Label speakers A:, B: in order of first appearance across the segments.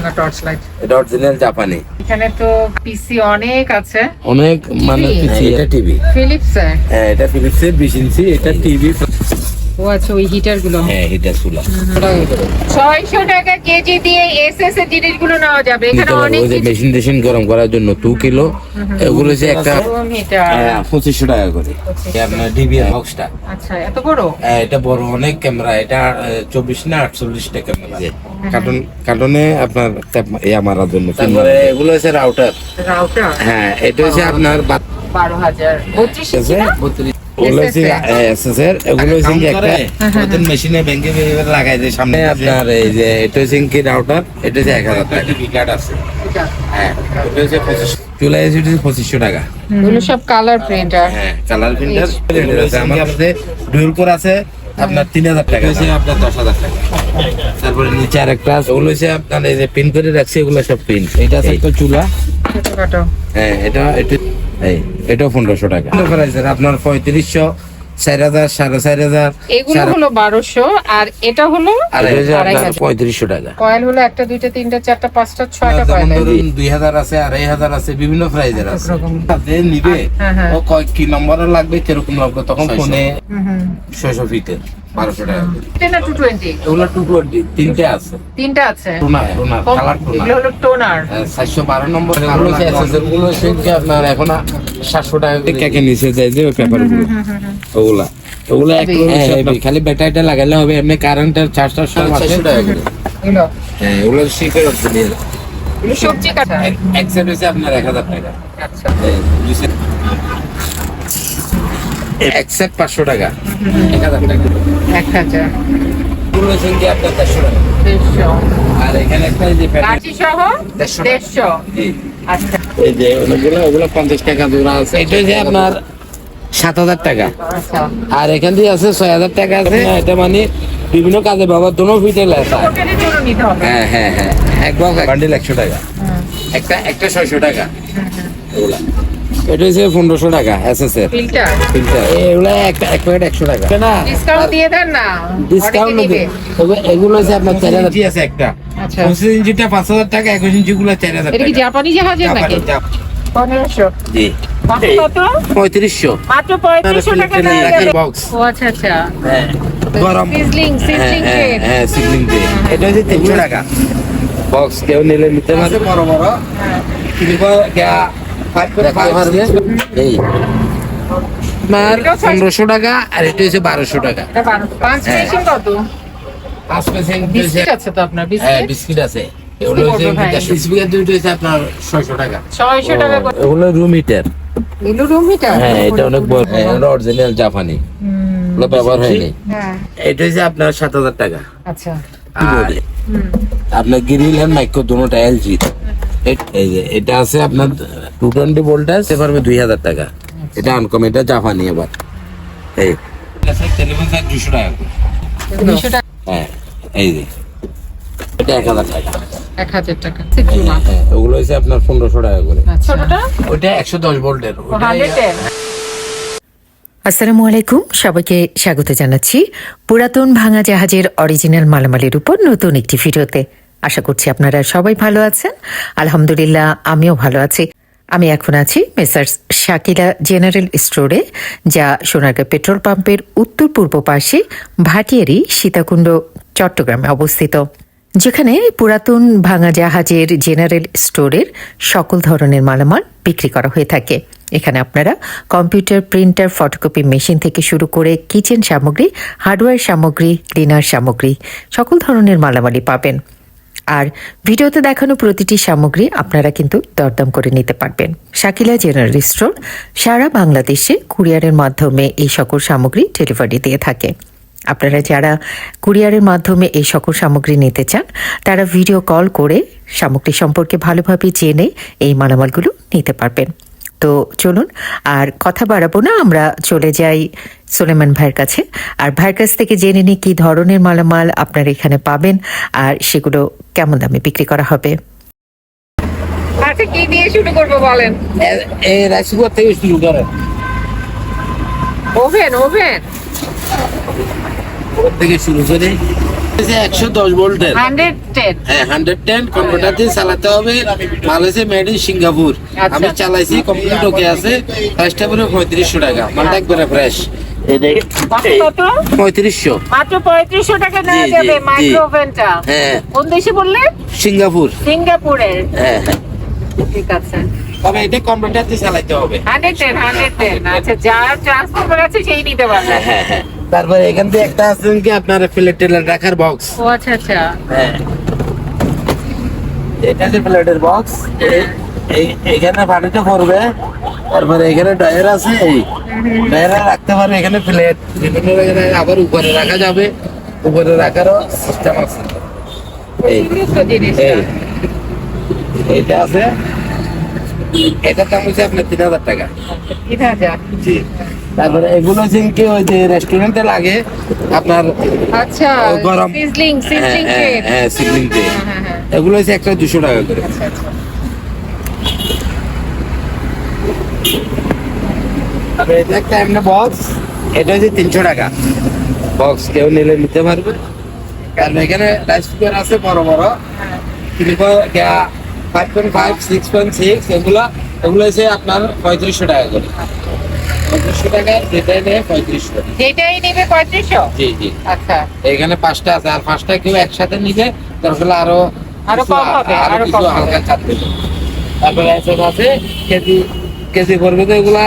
A: না torch light
B: এটা original জাপানি
A: এখানে তো পিসি অনেক আছে।
B: অনেক মানে পিসি এটা টিভি
A: ফিলিপস
B: হ্যাঁ এটা ফিলিপসের বিশ ইঞ্চি এটা টিভি
A: আচ্ছা ওই হিটারগুলো
B: হ্যাঁ চুলা
A: ছয়শো টাকা কেজি দিয়ে এসএস এর জিনিসগুলো নেওয়া যাবে। এখানে অনেক
B: মেশিন টেশিন গরম করার জন্য টু কিলো এগুলো হচ্ছে একটা
A: হিটার
B: পঁচিশশো টাকা করে। আপনার ডিবি বক্সটা
A: আচ্ছা এত বড়?
B: হ্যাঁ, এটা বড় অনেক ক্যামেরা এটা চব্বিশ না আটচল্লিশটা ক্যামেরা কার্টন কার্টনে আপনার ইয়া মারার জন্য তারপরে এগুলো হচ্ছে রাউটার
A: রাউটার
B: হ্যাঁ এটা হচ্ছে আপনার ওগুলো হচ্ছে এসএসআর এগুলো হচ্ছে একটা ওদের মেশিনে ব্যাংকে লাগাই যে সামনে আপনার এই যে এটা হচ্ছে কি রাউটার এটা হচ্ছে এক হাজার টাকা। কার্ড আছে। হ্যাঁ হচ্ছে পঁচিশ হচ্ছে পঁচিশশো টাকা।
A: সব কালার প্রিন্টার
B: হ্যাঁ কালার প্রিন্টার আমার কাছে ডুয়েল কোর আছে আপনার তিন হাজার টাকা। হচ্ছে আপনার দশ হাজার টাকা। তারপরে নিচে আর একটা আছে ওগুলো হচ্ছে আপনার এই যে পিন করে রাখছি এগুলো সব পিন এটা আছে একটা চুলা। হ্যাঁ এটা এটা এই এটাও পনেরোশো টাকা। আপনার পঁয়ত্রিশশো চার হাজার সাড়ে চার হাজার
A: এগুলো হলো বারোশো আর এটা হলো
B: পঁয়ত্রিশশো টাকা।
A: কয়েল হলো একটা দুইটা তিনটা চারটা পাঁচটা ছয়টা কয়েল।
B: দুই হাজার আছে আড়াই হাজার আছে বিভিন্ন প্রাইজের আছে। নিবে
A: হ্যাঁ, হ্যাঁ।
B: ও কয় কি নম্বরের লাগবে কীরকম লাগবে তখন ফোনে
A: হুম হুম।
B: ছয়শো ফিটের। বারোশো টাকা করে।
A: টু টোয়েন্টি
B: এগুলো টু টোয়েন্টি তিনটে আছে।
A: তিনটা আছে?
B: টোনার টোনার
A: কম-
B: কালার
A: এগুলো হলো টোনার
B: চারশো বারো নম্বর এগুলো হচ্ছে SSL গুলো আপনার এখন সাতশো টাকা কেকে নিচে যায় যে পেপারগুলো? ওগুলা। ওগুলো এক খালি ব্যাটারিটা লাগালে হবে এমনি কারেন্টের চার্জটা সব আছে। হ্যাঁ ওগুলো শিখে
A: সবজি কাটা।
B: এক সেট হচ্ছে আপনার এক হাজার টাকা।
A: আচ্ছা।
B: এক সেট পাঁচশো টাকা। এক হাজার টাকা।
A: এক হাজার।
B: হচ্ছে কি আপনার চারশো টাকা।
A: দেড়শো।
B: আর এখানে একটা যে প্যাকেট
A: কাঠি সহ
B: দেড়শো।
A: দেড়শো। আচ্ছা।
B: এই যে ওগুলো ওগুলো পঞ্চাশ টাকা জোড়া আছে। এটা হচ্ছে আপনার সাত হাজার টাকা।
A: আচ্ছা।
B: আর এখান দিয়ে আছে ছয় হাজার টাকা আছে। এটা মানে বিভিন্ন কাজে বাবা দোনো ফিটে লেখা।
A: হোটেলের জন্য নিতে হবে।
B: হ্যাঁ হ্যাঁ হ্যাঁ। এক বক্স বান্ডিল একশো টাকা। একটা একটা ছয়শো টাকা। এগুলা। এটা হচ্ছে পনেরোশো টাকা এস এস এর
A: ফিল্টার?
B: ফিল্টার। এগুলো একটা এক প্যাকেট একশো টাকা। না
A: ডিসকাউন্ট দিয়ে দেন না
B: ডিসকাউন্ট
A: অনেকে নিবে।
B: এগুলো হচ্ছে আপনার চার হাজার আছে একটা।
A: আচ্ছা।
B: পঁচিশ ইঞ্চিটা পাঁচ হাজার টাকা একুশ ইঞ্চি গুলো চার হাজার টাকা।
A: জাপানি নাকি। পনেরোশো।
B: জি। পঁয়ত্রিশশো।
A: মাত্র পঁয়ত্রিশশো টাকা
B: বক্স
A: ও আচ্ছা আচ্ছা।
B: হ্যাঁ। গরম।
A: সিজলিং
B: হ্যাঁ
A: সিজলিং
B: হ্যাঁ এটা হচ্ছে তিনশো টাকা। বক্স কেউ নিলে নিতে পারবে। বড় বড়। কিনবো এই। আপনার পনেরোশো টাকা আর এটা হচ্ছে বারোশো টাকা। হ্যাঁ।
A: বিস্কিট আছে আপনার
B: হ্যাঁ
A: বিস্কিট
B: আছে। আপনার ছয়শো টাকা।
A: ছয়শো
B: রুম হিটার হ্যাঁ এটা অনেক বড় অরিজিনাল জাপানি এগুলো ব্যবহার হয়নি।
A: হ্যাঁ।
B: এটা হচ্ছে আপনার সাত হাজার টাকা।
A: আচ্ছা।
B: আর আপনার গ্রিল এন্ড মাইক্রো দুটোটা এলজি এই যে এটা আছে আপনার টু টোয়েন্টি ভোল্টেজ সে পারবে দুই হাজার টাকা। এটা আনকম এটা জাপানি এবার। এই। টেলিফোন চার্জ দুশো টাকা
A: দুশো টাকা?
B: হ্যাঁ এই যে। এটা এক হাজার টাকা।
A: এক হাজার টাকা।
B: হ্যাঁ ওগুলো হচ্ছে আপনার পনেরোশো টাকা করে।
A: ছোটটা?
B: ওইটা একশো দশ ভোল্টের
C: আসসালামু আলাইকুম সবাইকে স্বাগত জানাচ্ছি। পুরাতন ভাঙা জাহাজের অরিজিনাল মালামালের উপর নতুন একটি ভিডিওতে। আশা করছি আপনারা সবাই ভালো আছেন। আলহামদুলিল্লাহ, আমিও ভালো আছি। আমি এখন আছি মেসার্স শাকিলা জেনারেল স্টোরে, যা সোনারগাঁ পেট্রোল পাম্পের উত্তর পূর্ব পাশে ভাটিয়ারি, সীতাকুণ্ড, চট্টগ্রামে অবস্থিত, যেখানে পুরাতন ভাঙা জাহাজের জেনারেল স্টোরের সকল ধরনের মালামাল বিক্রি করা হয়ে থাকে। এখানে আপনারা কম্পিউটার, প্রিন্টার, ফটোকপি মেশিন থেকে শুরু করে কিচেন সামগ্রী, হার্ডওয়্যার সামগ্রী ক্লিনার সামগ্রী, সকল ধরনের মালামালি পাবেন। আর ভিডিওতে দেখানো প্রতিটি সামগ্রী আপনারা কিন্তু দরদাম করে নিতে পারবেন। শাকিলা জেনারেল স্টোর, সারা বাংলাদেশে কুরিয়ারের মাধ্যমে এই সকল সামগ্রী ডেলিভারি দিয়ে থাকে। আপনারা যারা কুরিয়ারের মাধ্যমে এই সকল সামগ্রী নিতে চান, তারা ভিডিও কল করে সামগ্রী সম্পর্কে ভালোভাবে জেনে এই মালামালগুলো নিতে পারবেন। তো চলুন, আর কথা বাড়াবো না, আমরা চলে যাই সোলেমান ভাইয়ের কাছে। আর ভাইয়ের কাছ থেকে জেনে নিই কি ধরনের মালামাল আপনারা এখানে পাবেন আর সেগুলো কেমন দামে বিক্রি করা হবে।
A: আচ্ছা কি দিয়ে শুরু করব বলেন?
B: এই রাইস কুকার থেকে শুরু করেন।
A: Oven oven.
B: ওর থেকে শুরু করে একশো দশ ভোল্টের। হ্যাঁ হান্ড্রেড টেন কম্পিউটার দিয়ে চালাতে হবে। Malaysia made in Singapore.
A: আচ্ছা।
B: আমি চালাইছি কমপ্লিট ওকে আছে। প্রাইসটা পড়ে পঁয়ত্রিশশো টাকা। মালটা একবারে ফ্রেশ
A: কত কত?
B: পঁয়ত্রিশশো।
A: মাত্র পঁয়ত্রিশশো টাকা নেওয়া যাবে মাইক্রো ওভেনটা
B: হ্যাঁ।
A: কোন দেশে বললে?
B: সিঙ্গাপুর।
A: সিঙ্গাপুরের।
B: হ্যাঁ। হ্যাঁ
A: ঠিক আছে।
B: তবে এটা কম্পিউটার দিয়ে চালাতে হবে।
A: Hundred ten hundred ten. আচ্ছা যার ট্রান্সফার আছে সেই নিতে পারবে।
B: হ্যাঁ হ্যাঁ হ্যাঁ। তারপরে এখান থেকে একটা আছে কি আপনার প্লেট টেলার রাখার বক্স
A: ও আচ্ছা আচ্ছা।
B: হ্যাঁ। এটা যে প্লেটের বক্স এখানে পানিতে পড়বে তারপরে এখানে ডয়ার আছে এই ডয়ারে রাখতে পারবে এখানে প্লেট বিভিন্ন জায়গায় আবার উপরে রাখা যাবে। উপরে রাখারও সিস্টেম আছে। এই
A: জিনিসটা।
B: এটা আছে। এটার দাম হচ্ছে আপনার তিন হাজার টাকা।
A: তিন হাজার?
B: জি। তারপরে এগুলো হচ্ছে কি ওই যে রেস্টুরেন্টে লাগে আপনার
A: আচ্ছা
B: গরম।
A: সিজলিং সিজলিং
B: হ্যাঁ, হ্যাঁ টে
A: হ্যাঁ হ্যাঁ
B: এগুলো হচ্ছে একটা দুশো টাকা করে।
A: আচ্ছা আচ্ছা।
B: আর এটা একটা এমনি বক্স এটা হচ্ছে তিনশো টাকা। বক্স কেউ নিলে নিতে পারবে। কারণ এখানে রাইস কুকার আছে বড় বড়। Five point five six point six এগুলো এগুলো হচ্ছে আপনার পঁয়ত্রিশশো টাকা করে। পঁয়ত্রিশশো টাকা যেটা নেয় পঁয়ত্রিশশো
A: যেটাই নেবে পঁয়ত্রিশশো?
B: জি জি।
A: আচ্ছা।
B: এখানে পাঁচটা আছে আর পাঁচটা কেউ একসাথে নিলে তারপরে
A: আরও
B: আরও
A: কম হবে,
B: আরও
A: আরও
B: কিছু হালকা চাপ দেবে। তারপরে আছে কেজি কেজি পড়বে তো এগুলা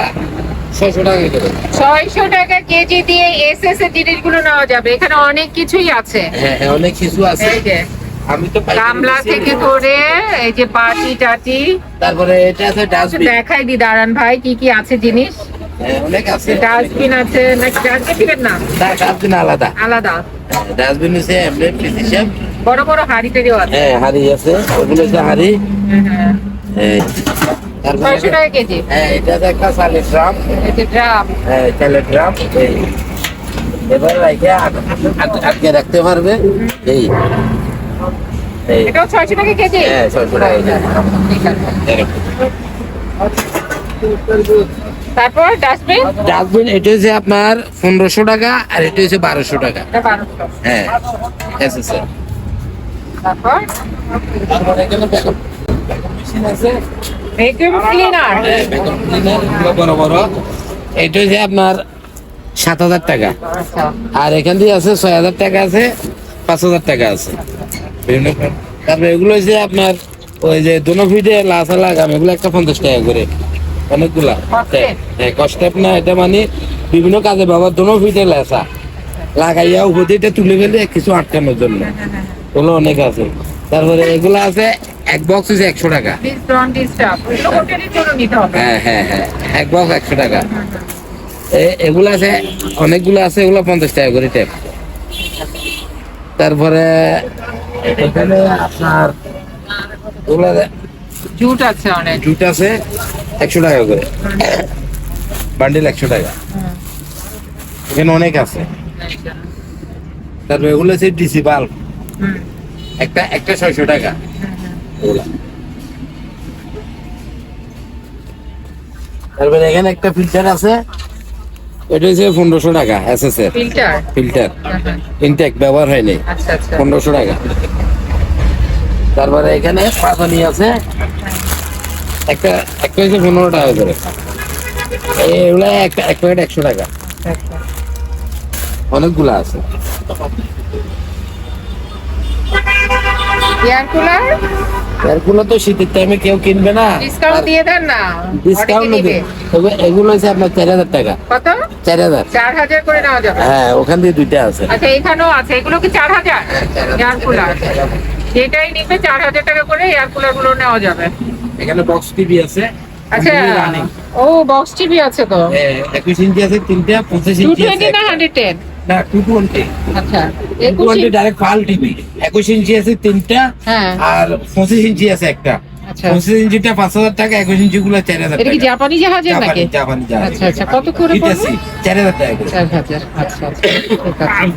B: ছয়শো টাকা করে
A: ছয়শো টাকা কেজি দিয়ে এস এস এর জিনিসগুলো নেওয়া যাবে। এখানে অনেক কিছুই আছে।
B: হ্যাঁ হ্যাঁ অনেক কিছু আছে। আমি তো
A: গামলা থেকে। করে এই যে বাটি টাটি
B: তারপরে এটা আছে ডাস্টবিন।
A: দেখাই দি দাঁড়ান ভাই কি কি আছে জিনিস? ডাস্টবিন আছে নাকি ডাস্টবিনের না।
B: ডাস্টবিন আলাদা।
A: আলাদা।
B: ডাস্টবিন হচ্ছে এমনি পিস
A: বড় বড় হাড়ি আছে।
B: হ্যাঁ হাড়ি আছে ওগুলো হচ্ছে হাড়ি।
A: হ্যাঁ, হ্যাঁ।
B: এই, তারপরে
A: ছয়শো টাকা কেজি।
B: হ্যাঁ এটা একটা চালের ড্রাম।
A: যে ড্রাম।
B: হ্যাঁ চালের ড্রাম এবার রাখে আটকে রাখতে পারবে এই।
A: এটাও ছয়শো টাকা কেজি?
B: হ্যাঁ ছয়শো টাকা
A: ঠিক আছে। তারপর ডাস্টবিন?
B: ডাস্টবিন এটা হচ্ছে আপনার পনেরোশো টাকা আর এটা হচ্ছে বারোশো টাকা। হ্যাঁ আছে স্যার
A: তারপর? ভ্যাকুয়াম ক্লিনার
B: বড় বড় এটা হচ্ছে আপনার সাত হাজার টাকা।
A: আচ্ছা।
B: আর এখান দিয়ে আছে ছয় হাজার টাকা আছে পাঁচ হাজার টাকা আছে। বিভিন্ন। তারপরে এগুলো হচ্ছে আপনার ওই যে দোনো ফিটে লাসা লাগাম এগুলো একটা পঞ্চাশ টাকা করে। অনেকগুলা। হ্যাঁ কষ্টেপ না এটা মানে বিভিন্ন কাজে বাবা দোনো ফিটে লেসা। লাগাইয়া উপর এটা তুলে ফেলে কিছু আটকানোর জন্য। ওগুলো অনেক আছে। তারপরে এগুলো আছে এক বক্স হচ্ছে একশো টাকা।
A: জন্য
B: হ্যাঁ হ্যাঁ হ্যাঁ এক বক্স একশো টাকা। এ- এগুলো আছে অনেকগুলো আছে এগুলো পঞ্চাশ টাকা করে টেপ তারপরে এখানে আপনার এগুলো
A: জুট আছে অনেক।
B: জুট আছে একশো টাকা করে। বান্ডিল একশো টাকা। এখানে অনেক আছে। তারপরে এগুলো আছে ডিসি বাল্ব। একটা একটা ছয়শো টাকা। তারপরে এখানে একটা ফিল্টার আছে। এটা হচ্ছে পনেরোশো টাকা এস এস এর
A: ফিল্টার?
B: ফিল্টার। ইনটেক ব্যবহার হয়নি।
A: আচ্ছা আচ্ছা।
B: পনেরোশো টাকা। তারপরে এখানে পাতানি আছে। একটা একটা হচ্ছে পনেরো টাকা করে। এগুলো এক প্যাকেট একশো টাকা। অনেকগুলো আছে।
A: Air cooler?
B: এরগুলো তো শীতের টাইমে কেউ কিনবে না।
A: ডিসকাউন্ট দিয়ে দেন না।
B: ডিসকাউন্ট
A: অনেকে নিবে।
B: এগুলো হচ্ছে আপনার চার হাজার টাকা।
A: কত?
B: চার হাজার।
A: চার হাজার করে নেওয়া যাবে।
B: হ্যাঁ ওখান দিয়ে দুইটা আছে।
A: আচ্ছা এখানেও আছে। এগুলো কি চার হাজার। Air cooler. যেটাই নিবে চার হাজার টাকা করে এয়ার কুলারগুলো নেওয়া যাবে।
B: এখানে বক্স টিভি আছে
A: আচ্ছা ও বক্স টিভি আছে তো?
B: একুশ ইঞ্চি আছে তিনটা পঁচিশ ইঞ্চি আছে
A: না। হান্ড্রেড টেন
B: না টু টোয়েন্টি
A: আচ্ছা
B: টু টোয়েন্টি ডাইরেক্ট ফাল টিভি একুশ ইঞ্চি আছে তিনটা
A: হ্যাঁ।
B: আর পঁচিশ ইঞ্চি আছে একটা।
A: আচ্ছা।
B: পঁচিশ ইঞ্চিটা পাঁচ হাজার টাকা একুশ ইঞ্চি গুলো চার হাজার
A: এটা কি
B: টাকা।
A: জাপানি জাহাজের নাকি?
B: জাপানি জাপানি
A: আচ্ছা আচ্ছা কত করে পড়বে?
B: চার হাজার টাকা
A: চার হাজার আচ্ছা আচ্ছা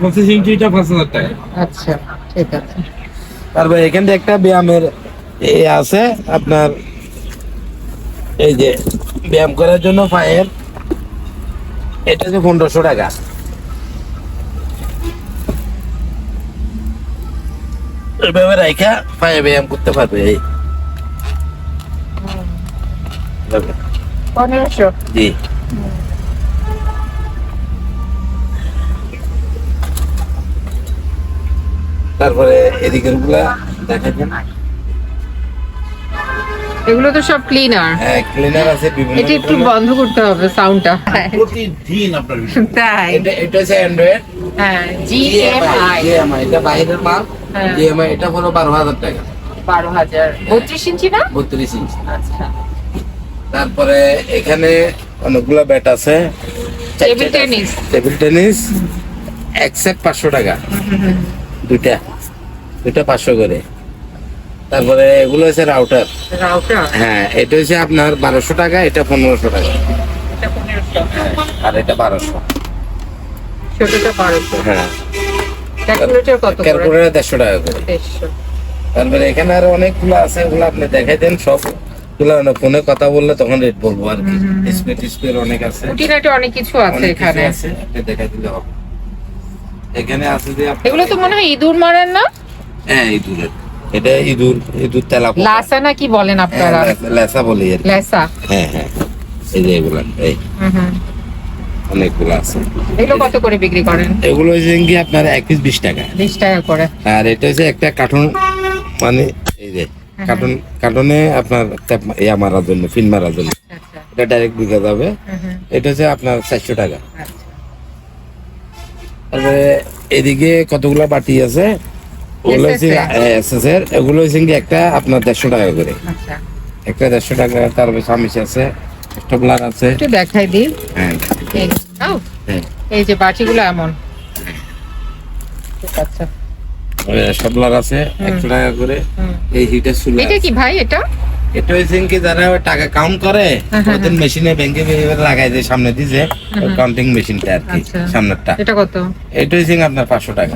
B: পঁচিশ ইঞ্চিটা পাঁচ হাজার টাকা।
A: আচ্ছা ঠিক আছে।
B: তারপর এখান থেকে একটা ব্যায়ামের এ আছে আপনার এই যে ব্যায়াম করার জন্য পায়ের এটা হচ্ছে পনেরোশো টাকা। এভাবে রাইখা পায়ে ব্যায়াম করতে পারবে এই।
A: পনেরোশো?
B: জি। তারপরে এদিকেরগুলা দেখাচ্ছেন
A: এগুলো তো সব ক্লিনার
B: হ্যাঁ ক্লিনার আছে বিভিন্ন
A: এটা একটু বন্ধ করতে হবে সাউন্ডটা
B: প্রতিদিন আপনার
A: তাই।
B: এটা এটা হচ্ছে অ্যান্ড্রয়েড
A: হ্যাঁ জিএমআই
B: জিএমআই এটা বাইরের মাল।
A: হ্যাঁ।
B: জিএমআই এটা হলো বারো হাজার টাকা।
A: বারো হাজার। বত্রিশ ইঞ্চি না?
B: বত্রিশ ইঞ্চি।
A: আচ্ছা।
B: তারপরে এখানে অনেকগুলো ব্যাট আছে।
A: টেবিল টেনিস
B: টেবিল টেনিস এক সেট পাঁচশো টাকা। দুইটা দুইটা পাঁচশো করে। তারপরে এগুলো হচ্ছে রাউটার
A: রাউটার
B: হ্যাঁ এটা হচ্ছে আপনার বারোশো টাকা এটা পনেরোশো টাকা। হ্যাঁ আর এটা বারোশো।
A: ছোটটা বারোশো।
B: হ্যাঁ।
A: ক্যালকুলেটর কত করে?
B: দেড়শো টাকা করে। তারপরে এখানে আরও অনেকগুলো আছে ওগুলো আপনি দেখাই দেন সব। গুলো ফোনে কথা বললে তখন রেট বলব আর কি। ডিসপ্লে ডিসপ্লে অনেক আছে।
A: অনেক কিছু আছে এখানে।
B: আছে দেখাই দিলে হবে। এখানে আছে যে
A: এগুলো তো মনে হয় ইঁদুর মারেন না
B: হ্যাঁ ইঁদুরের। এটা ইঁদুর ইঁদুর
A: লাসা না কি বলেন
B: হ্যাঁ,
A: আপনারা
B: লেসা- লেসা বলি আর।
A: লেসা
B: হ্যাঁ হ্যাঁ। এই যে এগুলা এই।
A: হুম হুম।
B: অনেকগুলো আছে।
A: এগুলো কত করে বিক্রি করেন?
B: এগুলো হচ্ছে কি আপনার এক পিস বিশ টাকা।
A: বিশ টাকা করে।
B: আর এটা হচ্ছে একটা কার্টুন মানে এই যে কার্টুন কার্টুনে আপনার ইয়া মারার জন্য মারার জন্য।
A: আচ্ছা
B: এটা ডাইরেক্ট বিকা যাবে। এটা হচ্ছে আপনার চারশো টাকা।
A: আচ্ছা।
B: তারপরে এদিকে কতগুলো বাটি আছে? ওগুলো হচ্ছে
A: SSR
B: এসএস হচ্ছে একটা আপনার দেড়শো টাকা করে।
A: আচ্ছা।
B: একটা দেড়শো টাকা তারপরে সামিস আছে স্টোবলার আছে।
A: একটু দেখাই দিই।
B: হ্যাঁ।
A: এই।
B: হ্যাঁ।
A: এই যে বাটিগুলো এমন। ঠিক আছে
B: আছে একশো টাকা করে। এই হিটার চুলা
A: এটা কি ভাই এটা?
B: এটা হচ্ছে কি যারা টাকা কাউন্ট করে ওদের মেশিনে ব্যাংকে লাগাই দিয়ে সামনে দিছে কাউন্টিং মেশিনটা আর কি। সামনেরটা।
A: এটা কত?
B: এটা হচ্ছে আপনার পাঁচশো টাকা।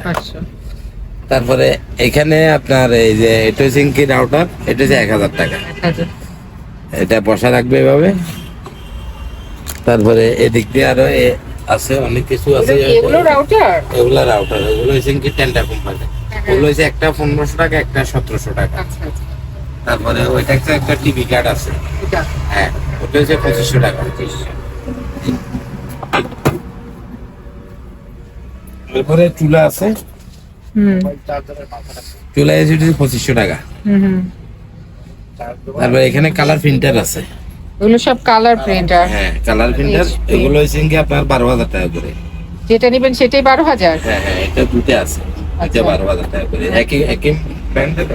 B: তারপরে এখানে আপনার এই যে এটা হচ্ছে কি রাউটার এটা হচ্ছে এক হাজার টাকা। এটা বসা রাখবে এভাবে। তারপরে এদিক দিয়ে আরও আছে অনেক কিছু আছে।
A: এগুলো- রাউটার
B: এগুলো রাউটার এগুলো হচ্ছে কি টেন্ডার কোম্পানি ওগুলো হচ্ছে একটা পনেরোশো টাকা একটা সতেরোশো টাকা।
A: আচ্ছা আচ্ছা।
B: তারপরে ওইটা হচ্ছে একটা টিভি কার্ড আছে। হ্যাঁ ওটা হচ্ছে পঁচিশশো টাকা। এরপরে চুলা আছে। চুলা আছে হচ্ছে পঁচিশশো টাকা। তারপরে এখানে কালার প্রিন্টার আছে।
A: এগুলো সব কালার প্রিন্টার
B: হ্যাঁ কালার প্রিন্টার এগুলো হচ্ছে কি আপনার বারো হাজার টাকা করে।
A: যেটা নেবেন সেটাই বারো হাজার?
B: হ্যাঁ হ্যাঁ এটা দুটো আছে। এটা
A: আচ্ছা।
B: বারো হাজার টাকা করে। একই একই ব্র্যান্ডের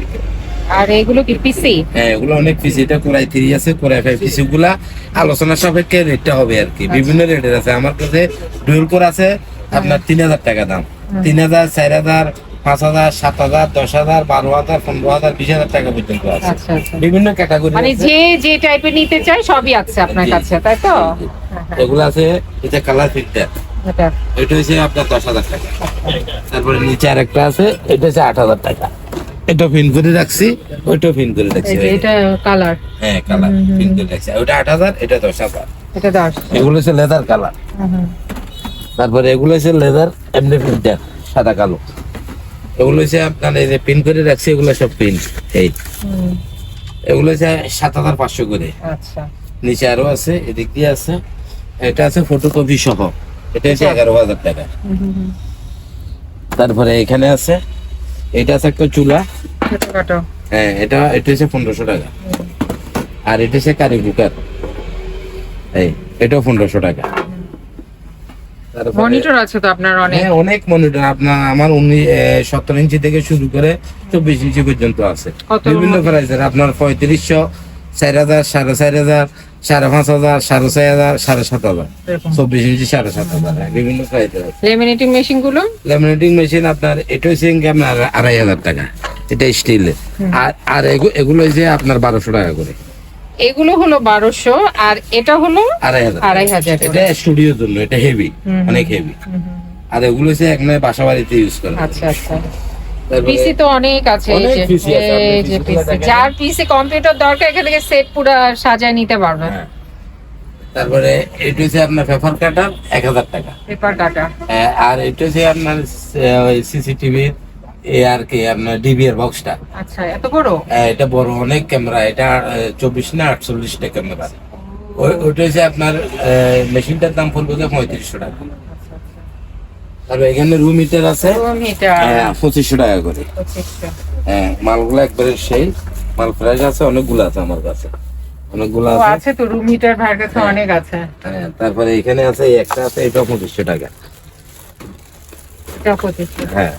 A: আর এগুলো কি পিসি?
B: হ্যাঁ এগুলো অনেক পিস। এটা কোরাই থ্রি আছে কোরাই ফাইভ পিস। গুলা আলোচনা সাপেক্ষে রেটটা হবে আর কি। বিভিন্ন রেটের আছে। আমার কাছে ডুয়েল কোর আছে আপনার তিন হাজার টাকা দাম। তিন হাজার চার হাজার পাঁচ হাজার সাত হাজার দশ হাজার বারো হাজার পনেরো হাজার বিশ হাজার টাকা পর্যন্ত আছে।
A: আচ্ছা আচ্ছা।
B: বিভিন্ন ক্যাটাগরি
A: মানে যে যে টাইপের নিতে চাই সবই আছে আপনার কাছে তাই তো? হ্যাঁ, হ্যাঁ,
B: এগুলো আছে এটা কালার ফিল্টার
A: এটা।
B: হচ্ছে আপনার দশ হাজার টাকা। তারপরে নিচে আরেকটা আছে এটা হচ্ছে আট হাজার টাকা। এটা ফিন করে রাখছি ওইটাও ফিন করে রাখছি।
A: এটা কালার।
B: হ্যাঁ কালার ফিন করে রাখছি। ওটা আট হাজার এটা দশ হাজার।
A: এটা দশ।
B: এগুলো হচ্ছে লেদার কালার। তারপরে এগুলো হচ্ছে লেদার এমনি প্রিন্টার সাদা কালো। এগুলো হচ্ছে আপনার এই যে পিন করে রাখছি এগুলো সব পিন এই।
A: হুম,
B: এগুলো হচ্ছে সাত হাজার পাঁচশো করে।
A: আচ্ছা।
B: নিচে আরও আছে এদিক দিয়ে আছে। এটা আছে ফটোকপি সহ। এটা হচ্ছে এগারো হাজার টাকা। তারপরে এখানে আছে এটা আছে একটা চুলা হ্যাঁ এটা এটা হচ্ছে পনেরোশো টাকা। আর এটা হচ্ছে কারি কুকার। এই এটাও পনেরোশো টাকা।
A: মনিটর আছে তো আপনার অনেক?
B: হ্যাঁ অনেক মনিটর আপনার আমার উনিশ সতেরো ইঞ্চি থেকে শুরু করে চব্বিশ ইঞ্চি পর্যন্ত আছে। বিভিন্ন প্রাইসের আপনার পঁয়ত্রিশশো চার হাজার সাড়ে চার হাজার সাড়ে পাঁচ হাজার সাড়ে ছয় হাজার সাড়ে সাত হাজার। চব্বিশ ইঞ্চি সাড়ে সাত হাজার। বিভিন্ন
A: লেমিনেটিং মেশিনগুলো
B: ল্যামিনেটিং মেশিন আপনার এটা হচ্ছে আপনার আড়াই হাজার টাকা। এটা স্টিলের আর আর এগু- এগুলো হচ্ছে আপনার বারোশো টাকা করে।
A: এগুলো হলো বারোশো আর এটা হলো
B: আড়াই হাজার।
A: আড়াই হাজার
B: এটা স্টুডিওর জন্য এটা হেভি অনেক হেভি আর এগুলো হচ্ছে এক নয় বাসা বাড়িতে ইউজ করে।
A: আচ্ছা আচ্ছা। পিসি তো অনেক আছে
B: অনেক
A: যে
B: আছে,
A: এই যে পিসি যার পিসি কম্পিউটার দরকার এখান থেকে সেট পুরো সাজায় নিতে পারবে
B: হ্যাঁ। তারপরে এটা হচ্ছে আপনার পেপার কাটার এক হাজার টাকা।
A: পেপার কাটা
B: আর এটা হচ্ছে আপনার সিসিটিভি এ আর কি আপনার ডিবি এর বক্সটা
A: আচ্ছা এত বড়?
B: এটা বড় অনেক ক্যামেরা এটা চব্বিশ না আটচল্লিশটা ক্যামেরা ওই- ওইটা হচ্ছে আপনার মেশিনটার দাম পড়বে যে পঁয়ত্রিশশো টাকা। আর এখানে রুম হিটার আছে। হ্যাঁ, পঁচিশশো টাকা করে। হ্যাঁ মালগুলো একবারে সেই। মাল ফ্রেশ আছে অনেকগুলো আছে আমার কাছে। অনেকগুলো আছে।
A: আছে তো রুম হিটার ভাইয়ের কাছে অনেক আছে।
B: হ্যাঁ, তারপরে এখানে আছে একটা আছে এটা পঁচিশশো টাকা।
A: এটা
B: হ্যাঁ।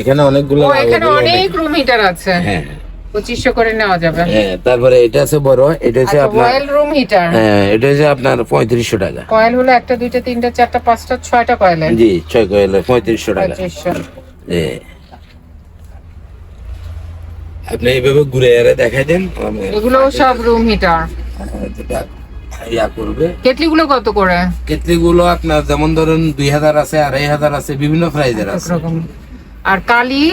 B: এখানে অনেকগুলো
A: এখানে অনেক রুম হিটার আছে।
B: হ্যাঁ।
A: করে নেওয়া যাবে।
B: হ্যাঁ তারপরে এটা আছে বড় এটা হচ্ছে
A: আচ্ছা
B: আপনার
A: ওয়েল রুম হিটার
B: হ্যাঁ এটা হচ্ছে আপনার পঁয়ত্রিশশো টাকা।
A: কয়েল হলো একটা দুইটা তিনটা চারটা পাঁচটা ছয়টা কয়েল
B: জি ছয় কয়েলে পঁয়ত্রিশশো টাকা।
A: পঁচিশশো
B: জি। আপনি এইভাবে ঘুরে এরে দেখাই দেন
A: এগুলো সব রুম হিটার
B: ইয়া করবে।
A: কেটলি গুলো কত করে?
B: কেতলি গুলো আপনার যেমন ধরুন দুই হাজার আছে আড়াই হাজার আছে বিভিন্ন প্রাইজের আছে।
A: আর কালি?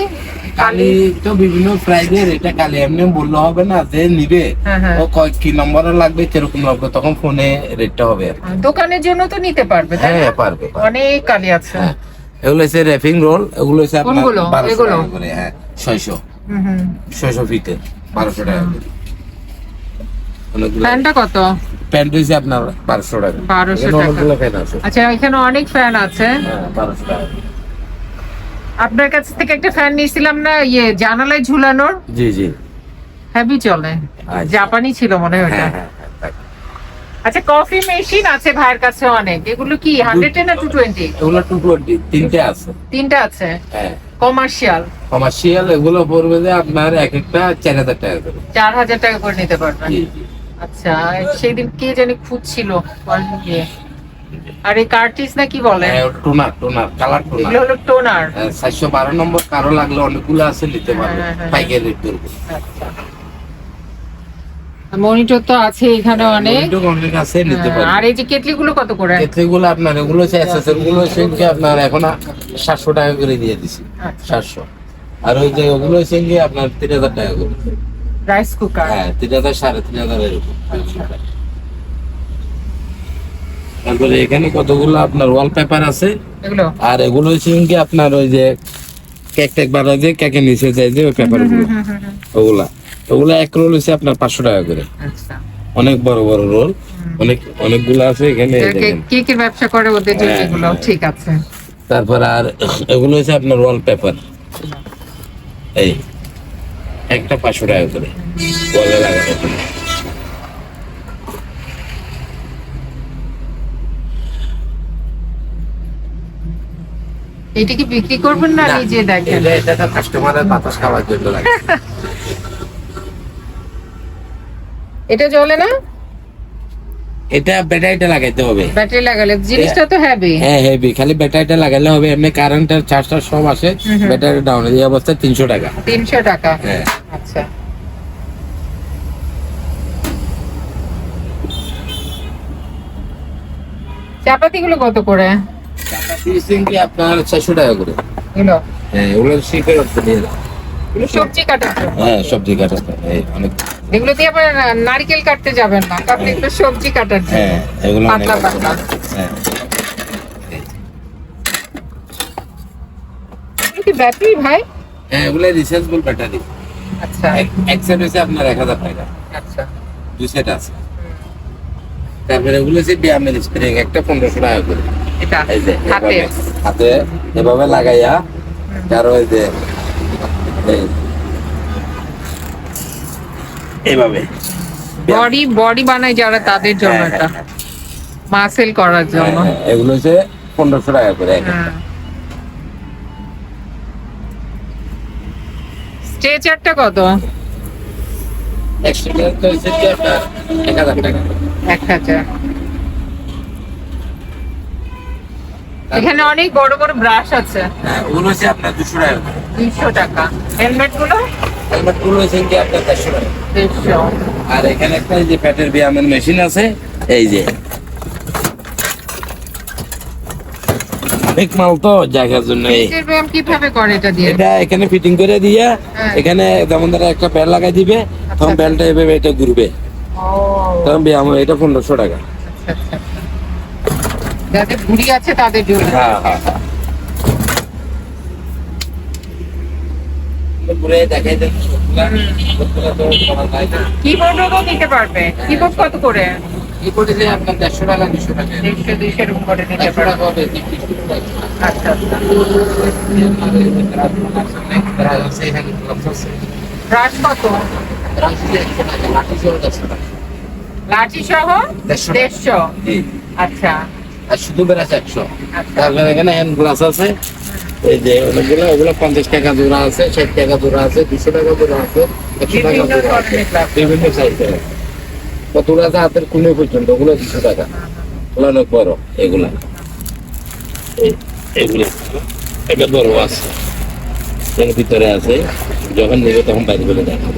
B: কালি তো বিভিন্ন প্রাইজের এটা কালি। এমনি বললে হবে না যে নিবে
A: হ্যাঁ, হ্যাঁ।
B: ও কয় কি নম্বরে লাগবে লাগবে তখন ফোনে রেটটা হবে
A: দোকানের জন্য তো নিতে পারবে
B: হ্যাঁ পারবে।
A: অনেক কালি আছে।
B: হ্যাঁ। এগুলো হচ্ছে র্যাপিং রোল এগুলো হচ্ছে আপনার বারোশো
A: এগুলো?
B: টাকা করে হ্যাঁ ছয়শো। ছয়শো ফিটে বারোশো টাকা করে।
A: ফ্যানটা কত?
B: প্যান্ট হচ্ছে আপনার বারোশো টাকা।
A: 1200
B: এখানে
A: টাকা।
B: ফ্যান
A: আচ্ছা এখানে অনেক ফ্যান আছে।
B: হ্যাঁ বারোশো টাকা।
A: আপনার কাছ থেকে একটা ফ্যান নিয়েছিলাম না ইয়ে জানালায় ঝুলানোর?
B: জি জি।
A: হেভি চলে।
B: আচ্ছা।
A: জাপানি ছিল মনে হয় ওটা।
B: হ্যাঁ হ্যাঁ হ্যাঁ।
A: আচ্ছা কফি মেশিন আছে ভাইয়ের কাছে অনেক। এগুলো কি হান্ড্রেড না টু টোয়েন্টি
B: এগুলো টু টোয়েন্টি তিনটে আছে।
A: তিনটা আছে?
B: হ্যাঁ।
A: কমার্শিয়াল
B: কমার্শিয়াল এগুলো পড়বে যে আপনার এক একটা চার হাজার টাকা করে।
A: চার হাজার টাকা করে নিতে পারবেন। আচ্ছা সেই দিন কে জানি খুঁজছিল। আর এই কার্টিস না কি বলে?
B: টোনার টোনার কালার
A: এগুলো
B: টোনার।
A: হলো টোনার
B: বারো নম্বর কারও লাগলে অনেকগুলো আছে নিতে পারবে
A: হ্যাঁ, হ্যাঁ,
B: পাইকারি রেট ধরবো।
A: মনিটর তো আছে এখানে অনেক।
B: অনেক আছে নিতে
A: হ্যাঁ, আর এই যে কেটলি গুলো কত করে?
B: এগুলো আপনার এগুলো হচ্ছে এসএসএলগুলো হচ্ছে কি আপনার এখন সাতশো টাকা করে দিয়ে দিছি
A: আচ্ছা।
B: সাতশো। আর ওই যে ওগুলো হচ্ছে আপনার তিন হাজার টাকা করে।
A: রাইস কুকার
B: হ্যাঁ তিন হাজার সাড়ে তিন হাজার এরকম তারপরে এখানে কতগুলো আপনার ওয়ালপেপার আছে। আর এগুলো হচ্ছে কি আপনার ওই যে কেক টেক বানায় যে কেকের নিচে যায় যে ওই। ওগুলা। ওগুলা এক রোল হচ্ছে আপনার পাঁচশো টাকা করে।
A: আচ্ছা।
B: অনেক বড় বড় রোল অনেক অনেকগুলো আছে এখানে এই
A: কে-
B: দেখেন।
A: কে কে ব্যবসা করে ওদের জন্য
B: হ্যাঁ,
A: এগুলো?
B: হ্যাঁ।
A: ঠিক আছে।
B: তারপর আর এগুলো হচ্ছে আপনার ওয়াল পেপার এই একটা পাঁচশো টাকা করে। লাগানো জন্য।
A: এটা কি বিক্রি করবেন না নিজে দেখেন?
B: এটা এটা কাস্টমারের বাতাস খাওয়ার জন্য লাগে।
A: এটা জ্বলে না?
B: এটা ব্যাটারিটা লাগাইতে হবে।
A: ব্যাটারি লাগালে জিনিসটা তো হ্যাভি
B: হ্যাঁ হেভি খালি ব্যাটারিটা লাগালে হবে এমনি কারেন্টের চার্জটা সব আসে ব্যাটারি ডাউন এই অবস্থায় তিনশো টাকা।
A: তিনশো টাকা।
B: হ্যাঁ।
A: আচ্ছা। চাপাতি গুলো কত করে?
B: কি আপনার ছয়শো টাকা করে। হ্যাঁ ওগুলো শিখে নিয়ে
A: সবজি কাটার
B: হ্যাঁ সবজি কাটাতে অনেক
A: এগুলো দিয়ে আপনার নারকেল কাটতে যাবেন না আপনি একটু সবজি কাটার
B: হ্যাঁ এগুলো
A: পাতলা পাতলা।
B: হ্যাঁ।
A: কি ব্যাটারি ভাই?
B: হ্যাঁ এগুলো রিচার্জেবল ব্যাটারি
A: আচ্ছা।
B: এক এক সেট হচ্ছে আপনার এক হাজার টাকা।
A: আচ্ছা।
B: দুই সেট আছে। তারপরে এগুলো হচ্ছে ব্যায়ামের স্প্রিং একটা পনেরোশো টাকা করে।
A: এটা হাতে।
B: এভাবে, হাতে এভাবে লাগাইয়া কারও এই যে এই, এইভাবে
A: বডি বডি বানায় যারা তাদের জন্য
B: হ্যাঁ,
A: এটা।
B: হ্যাঁ,
A: মাসেল করার জন্য।
B: হ্যাঁ, হ্যাঁ, এগুলো হচ্ছে পনেরোশো টাকা করে।
A: হ্যাঁ। স্ট্রেচারটা কত?
B: এক হাজার টাকা।
A: এক হাজার। এখানে অনেক বড় বড় ব্রাশ আছে।
B: হ্যাঁ, ওগুলো হচ্ছে আপনার দুশো টাকা
A: দুইশো টাকা।
B: হেলমেটগুলো হেলমেটগুলো হচ্ছে কি আপনার চারশো টাকা। আর এখানে একটা যে পেটের ব্যায়ামের মেশিন আছে এই যে। অনেক মাল তো জায়গার জন্য
A: কীভাবে করে এটা দিয়ে?
B: এটা এখানে ফিটিং করে দিয়ে
A: হ্যাঁ।
B: এখানে যেমন ধরো একটা বেল লাগাই দিবে তখন
A: আচ্ছা।
B: বেলটা এভাবে এটা ঘুরবে। তখন ব্যায়াম এটা পনেরোশো টাকা।
A: আচ্ছা আচ্ছা। যাদের ভুড়ি আছে তাদের জন্য।
B: হ্যাঁ হ্যাঁ ঘুরে দেখাই দেন। সবগুলা সবগুলা তো করা যায় না
A: কিবোর্ডও দিতে পারবে। কিবোর্ড কত করে?
B: কি করেছে আপনার দেড়শো টাকা দুশো টাকা।
A: দেড়শো দুইশো এরকম করে নিতে পারবে।
B: টাকা হবে। তিরিশ টাকা
A: আচ্ছা আচ্ছা। ব্রাশ কত? লাঠি সহ
B: দেড়শো টাকা।
A: আচ্ছা
B: শুধু বেড়াচ্ছে একশো। তারপরে এখানে হ্যান্ড গ্লাস আছে। এই যে অনেকগুলো ওগুলো পঞ্চাশ টাকা জোড়া আছে ষাট টাকা জোড়া আছে দুশো টাকা জোড়া আছে একশো টাকা জোড়া আছে। বিভিন্ন সাইজের কতগুলো আছে? হাতের কুলে পর্যন্ত ওগুলো দুশো টাকা। ওগুলো অনেক বড় এগুলা। এগুলো। এটা বড় আছে। এর ভিতরে আছে যখন নেবে তখন বাইরে বলে দেখাবো।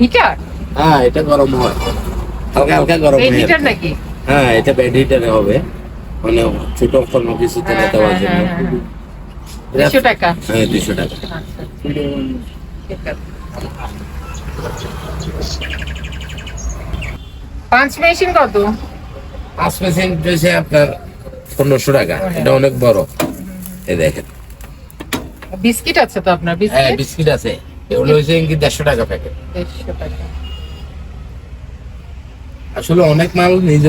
A: হিটার
B: হ্যাঁ এটা গরম হয়। হালকা হালকা গরম হয়
A: হিটার নাকি?
B: হ্যাঁ এটা হিটারে হবে। মানে ছোট কোনো কিছুতে
A: হ্যাঁ,
B: দেওয়ার
A: হ্যাঁ,
B: জন্য
A: হ্যাঁ, দুশো টাকা।
B: হ্যাঁ দুশো।
A: পাঁচ মেশিন কত?
B: পাঁচ আপনার পনেরোশো টাকা। এটা অনেক বড়। এই দেখেন।
A: বিস্কিট আছে তো আপনার?
B: হ্যাঁ
A: বিস্কিট
B: বিস্কিট আছে। এগুলো হচ্ছে কি দেড়শো টাকা প্যাকেট।
A: দেড়শো টাকা।
B: আসলে অনেক মাল নিজ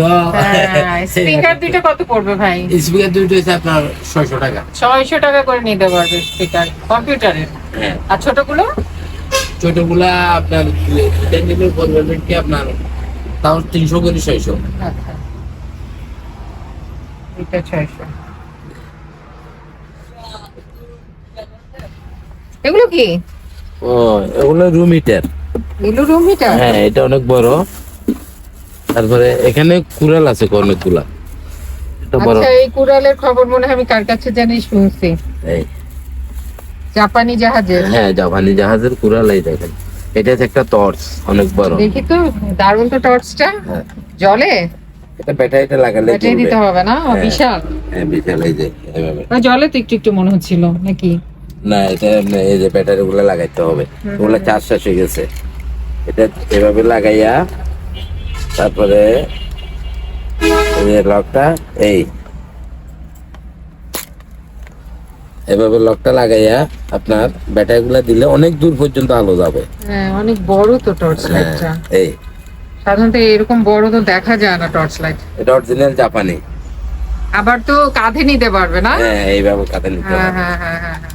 A: স্পিকার দুইটা কত পড়বে ভাই?
B: স্পিকার হচ্ছে আপনার ছয়শো টাকা।
A: ছয়শো টাকা করে নিতে পারবে স্পিকার কম্পিউটারের।
B: হ্যাঁ।
A: আর ছোটগুলো?
B: ছোটগুলা আপনার পরিমাণ কি আপনার? তাও তিনশো করে ছয়শো।
A: আচ্ছা। এটা ছয়শো। এগুলো কি?
B: ও এগুলো রুম হিটার
A: এগুলো রুম হিটার
B: হ্যাঁ এটা অনেক বড়। তারপরে এখানে কুড়াল আছে অনেকগুলা।
A: আচ্ছা এই কুড়ালের খবর মনে হয় আমি কার কাছে জানি শুনছি।
B: এই।
A: জাপানি জাহাজের।
B: হ্যাঁ জাপানি জাহাজের কুড়াল এই দেখেন। এটা একটা টর্চ অনেক বড়।
A: দেখি তো দারুণ তো টর্চটা
B: হ্যাঁ।
A: জলে?
B: এটা ব্যাটারিটা লাগালে
A: ব্যাটারি দিতে হবে না?
B: হ্যাঁ।
A: বিশাল।
B: হ্যাঁ বিশাল এই যে
A: জলে তো একটু একটু মনে হচ্ছিল নাকি?
B: না এটা এই যে ব্যাটারি গুলো লাগাইতে হবে। ওগুলো চার্জ শেষ হয়ে গেছে। এটা এভাবে লাগাইয়া তারপরে লকটা এই। এভাবে লকটা লাগাইয়া আপনার ব্যাটারি গুলা দিলে অনেক দূর পর্যন্ত আলো যাবে।
A: হ্যাঁ অনেক বড় তো টর্চ
B: হ্যাঁ
A: লাইটটা
B: এই।
A: সাধারণত এরকম বড় তো দেখা যায় না টর্চ লাইট
B: এটা অরিজিনাল জাপানি
A: আবার তো কাঁধে নিতে পারবে না?
B: হ্যাঁ এইভাবে কাঁধে নিতে
A: হ্যাঁ হ্যাঁ হ্যাঁ হ্যাঁ হ্যাঁ।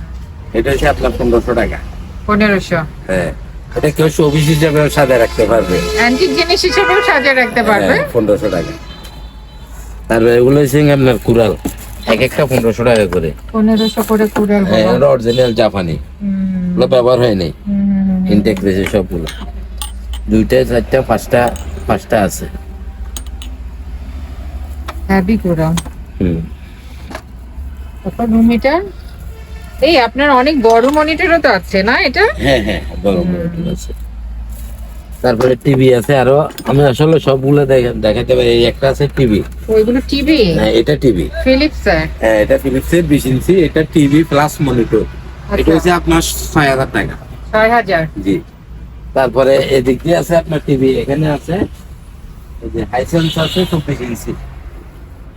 B: এটা হচ্ছে আপনার পনেরোশো টাকা।
A: পনেরোশো।
B: হ্যাঁ এটা কেউ চব্বিশ হিসাবে সাজায় রাখতে পারবে।
A: অ্যান্টিক জিনিস হিসেবেও সাজিয়ে রাখতে পারবে।
B: হ্যাঁ, পনেরোশো টাকা। তারপরে এগুলো হচ্ছে আপনার কুড়াল। এক একটা পনেরোশো টাকা করে।
A: পনেরোশো করে কুড়াল
B: হ্যাঁ। এটা অরিজিনাল জাপানি এগুলো ব্যবহার
A: হুম, হুম।
B: ইনটেক রয়েছে সবগুলো। দুইটা চারটা পাঁচটা পাঁচটা আছে।
A: হ্যাভি কুড়াল।
B: হুম।
A: তারপর রুম মিটার এই আপনার অনেক বড় মনিটরও তো আছে না এটা?
B: হ্যাঁ হ্যাঁ বড় ঠিক আছে। তারপরে টিভি আছে আরও। আমি আসলে সবগুলো দেখাতে পারি। এই একটা আছে টিভি
A: ওইগুলো টিভি
B: হ্যাঁ এটা টিভি
A: ফিলিপস
B: হ্যাঁ এটা ফিলিপসের বিশ ইঞ্চি এটা টিভি প্লাস মনিটর এটা। হচ্ছে আপনার ছয় হাজার টাকা।
A: ছয় হাজার?
B: জি। তারপরে এদিক দিয়ে আছে আপনার টিভি এখানে আছে এই যে হাইসেন্স আছে চব্বিশ ইঞ্চি।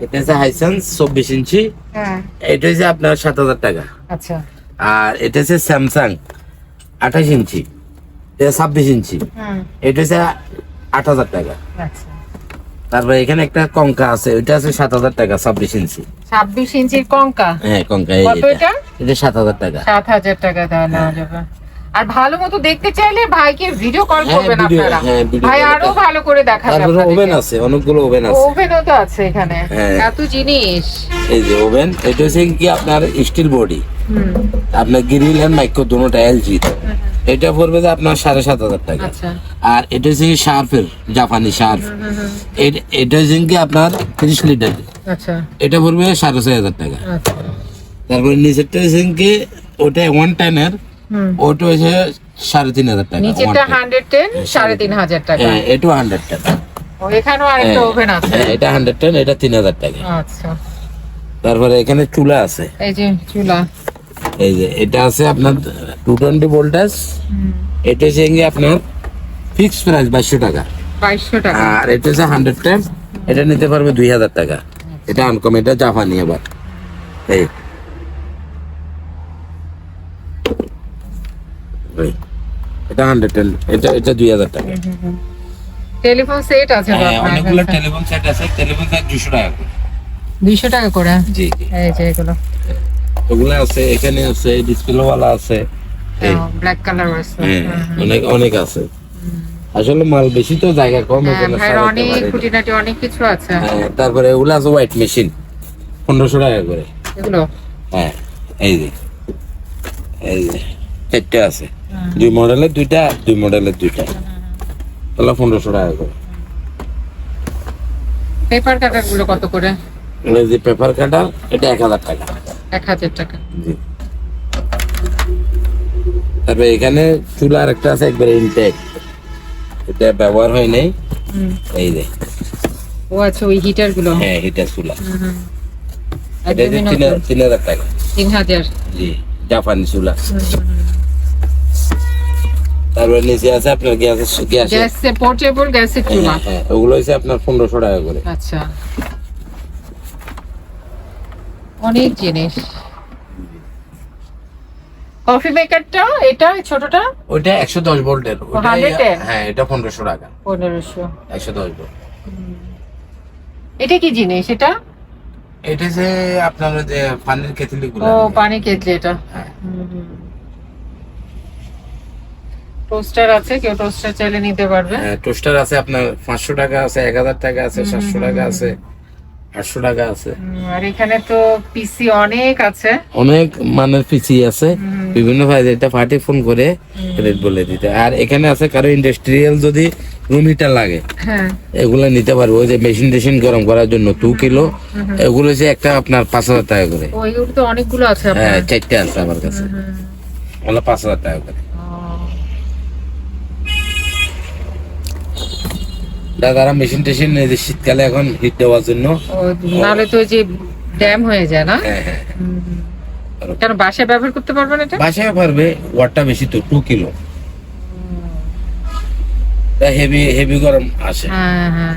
B: এটা হচ্ছে হাইসেন্স চব্বিশ ইঞ্চি।
A: হ্যাঁ।
B: এটা হচ্ছে আপনার সাত হাজার টাকা।
A: আচ্ছা।
B: আর এটা হচ্ছে স্যামসাং আঠাশ ইঞ্চি। এটা ছাব্বিশ ইঞ্চি। এটা হচ্ছে আট হাজার টাকা।
A: আচ্ছা।
B: তারপরে এখানে একটা কঙ্কা আছে ওইটা আছে সাত হাজার টাকা ছাব্বিশ ইঞ্চি।
A: ছাব্বিশ ইঞ্চির কঙ্কা?
B: হ্যাঁ কঙ্কা এটা। সাত হাজার টাকা।
A: সাত হাজার টাকা দেওয়া নেওয়া যাবে। আর ভালো মতো দেখতে চাইলে ভাইকে ভিডিও কল
B: হ্যাঁ,
A: করবেন আপনারা।
B: হ্যাঁ,
A: ভাই
B: আরও
A: ভালো করে দেখাবে
B: তারপরে ওভেন আছে অনেকগুলো ওভেন আছে।
A: ওভেনও তো আছে এখানে।
B: হ্যাঁ।
A: এত জিনিস।
B: এই যে ওভেন এটা হচ্ছে কি আপনার স্টিল বডি
A: হুম।
B: আপনার গ্রিল এন্ড মাইক্রো দুটোটা এলজি এটা পড়বে যে আপনার সাড়ে সাত হাজার টাকা।
A: আচ্ছা।
B: আর এটা হচ্ছে শার্পের জাপানি শার্প এটা হচ্ছে কি আপনার তিরিশ লিটার
A: আচ্ছা।
B: এটা পড়বে সাড়ে ছয় হাজার টাকা।
A: আচ্ছা।
B: তারপরে নিচেরটা হচ্ছে কি ওটা ওয়ান টেনের ওটা হচ্ছে সাড়ে তিন হাজার টাকা।
A: নিচেরটা হান্ড্রেড টেন সাড়ে তিন। হাজার টাকা।
B: হ্যাঁ এটা হান্ড্রেড টাকা।
A: এখানেও আরেকটা
B: হ্যাঁ,
A: ওভেন আছে।
B: হ্যাঁ, এটা হান্ড্রেড টেন এটা তিন হাজার টাকা।
A: আচ্ছা।
B: তারপরে এখানে চুলা আছে।
A: এই যে চুলা।
B: এই যে এটা আছে আপনার টু টোয়েন্টি ভোল্টাস এটা হচ্ছে আপনার ফিক্স প্রাইস বাইশশো টাকা।
A: বাইশশো টাকা।
B: আর এটা হচ্ছে হান্ড্রেড টেন এটা নিতে পারবে দুই হাজার টাকা। এটা আনকম এটা জাপানি আবার। এই এটা হান্ড্রেড এটা এটা দুই হাজার টাকা।
A: টেলিফোন সেট আছে
B: হ্যাঁ অনেকগুলো টেলিফোন সেট আছে। টেলিফোন সেট দুশো টাকা করে।
A: দুইশো টাকা করে?
B: জি
A: এই যে এগুলো।
B: ওগুলো আছে এখানে আছে ডিসপ্লে ওয়ালা আছে
A: ব্ল্যাক কালার আছে।
B: হ্যাঁ অনেক অনেক আছে। আসলে মাল বেশি তো জায়গা কম
A: হ্যাঁ অনেক খুঁটিনাটি অনেক কিছু আছে।
B: হ্যাঁ, তারপরে ওগুলো আছে হোয়াইট মেশিন পনেরোশো টাকা করে।
A: এগুলো?
B: হ্যাঁ এই যে। এই যে। চারটে আছে। দুই মডেলের দুইটা দুই মডেলের দুইটা। তাহলে পনেরোশো টাকা করে।
A: পেপার কাটারগুলো কত করে?
B: যে পেপার কাটার এটা এক হাজার টাকা।
A: এক হাজার টাকা।
B: জি। তারপরে এখানে চুলার একটা আছে একবারে ইনটেক এটা ব্যবহার হয় নাই। এই যে।
A: ও আচ্ছা ওই হিটারগুলো
B: হ্যাঁ হিটার চুলা। এটা। তিন হাজার টাকা।
A: তিন হাজার।
B: জি জাপানি চুলা। তারপরে নিচে আছে আপনার গ্যাস গ্যাস
A: গ্যাস পোর্টেবল গ্যাসের চুলা।
B: হ্যাঁ ওগুলো হচ্ছে আপনার পনেরোশো টাকা করে।
A: আচ্ছা। অনেক জিনিস। কফি মেকারটা এটা ছোটটা?
B: একশো দশ ভোল্টের। ওটা হ্যাঁ এটা পনেরোশো টাকা।
A: পনেরোশো।
B: একশো দশ ভোল্ট।
A: এটা কি জিনিস এটা?
B: এটা যে আপনার যে পানির কেতলি গুলো
A: ও পানি কেটলি এটা।
B: হ্যাঁ।
A: টোস্টার আছে কেউ টোস্টার চাইলে নিতে পারবে।
B: হ্যাঁ টোস্টার আছে আপনার পাঁচশো টাকা আছে এক হাজার টাকা আছে সাতশো টাকা আছে আটশো টাকা আছে।
A: আর এখানে তো পিসি অনেক আছে।
B: অনেক মানের পিসি আছে। বিভিন্ন এটা পার্টি ফোন করে রেট বলে দিতে। আর এখানে আছে কারও ইন্ডাস্ট্রিয়াল যদি রুম হিটার লাগে
A: হ্যাঁ।
B: এগুলো নিতে পারব। ওই যে মেশিন টেশিন গরম করার জন্য টু কিলো এগুলো হচ্ছে একটা আপনার পাঁচ হাজার টাকা করে।
A: ওইগুলো তো অনেকগুলো আছে
B: হ্যাঁ চারটে আছে আমার কাছে। ওগুলো পাঁচ হাজার টাকা করে। দাদারা মেশিন টেশিন শীতকালে এখন হিট দেওয়ার জন্য।
A: নাহলে তো যে ড্যাম হয়ে যায় না?
B: হ্যাঁ হ্যাঁ
A: কেন বাসায় ব্যবহার করতে পারবেন এটা?
B: বাসায় পারবে ওয়াটটা বেশি তো টু কিলো হেভি হেভি গরম আসে।
A: হ্যাঁ হ্যাঁ।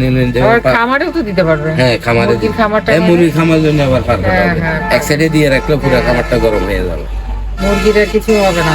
B: নিলে পারবে।
A: খামারেও তো দিতে পারবে।
B: হ্যাঁ খামারে
A: খামারটা
B: হ্যাঁ, মুরগির খামার জন্য আবার পারবে
A: হ্যাঁ,
B: পারবে।
A: হ্যাঁ,
B: এক সাইডে দিয়ে রাখলে পুরো খামারটা গরম হয়ে যাবে।
A: মুরগির কিছু হবে না।